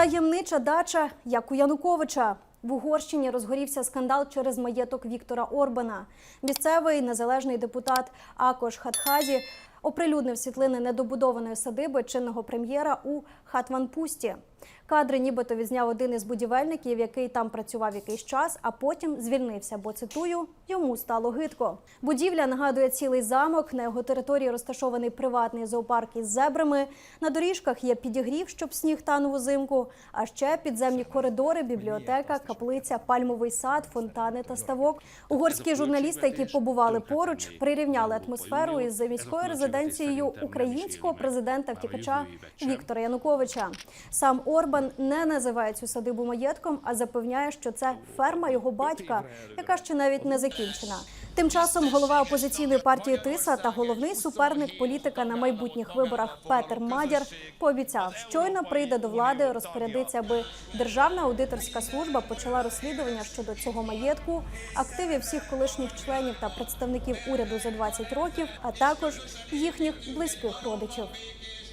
Таємнича дача, як у Януковича. В Угорщині розгорівся скандал через маєток Віктора Орбана. Місцевий незалежний депутат Акош Хатхазі оприлюднив світлини недобудованої садиби чинного прем'єра у Хатванпусті. Кадри нібито відзняв один із будівельників, який там працював якийсь час, а потім звільнився, бо цитую, йому стало гидко. Будівля нагадує цілий замок. На його території розташований приватний зоопарк із зебрами. На доріжках є підігрів, щоб сніг танув узимку. А ще підземні коридори, бібліотека, каплиця, пальмовий сад, фонтани та ставок. Угорські журналісти, які побували поруч, прирівняли атмосферу із міською резиденцією українського президента втікача Віктора Януковича. Сам Орбан не називає цю садибу маєтком, а запевняє, що це ферма його батька, яка ще навіть не закінчена. Тим часом голова опозиційної партії Тиса та головний суперник політика на майбутніх виборах Петер Мадяр пообіцяв, щойно прийде до влади, розпорядиться, аби державна аудиторська служба почала розслідування щодо цього маєтку, активів всіх колишніх членів та представників уряду за 20 років, а також їхніх близьких родичів.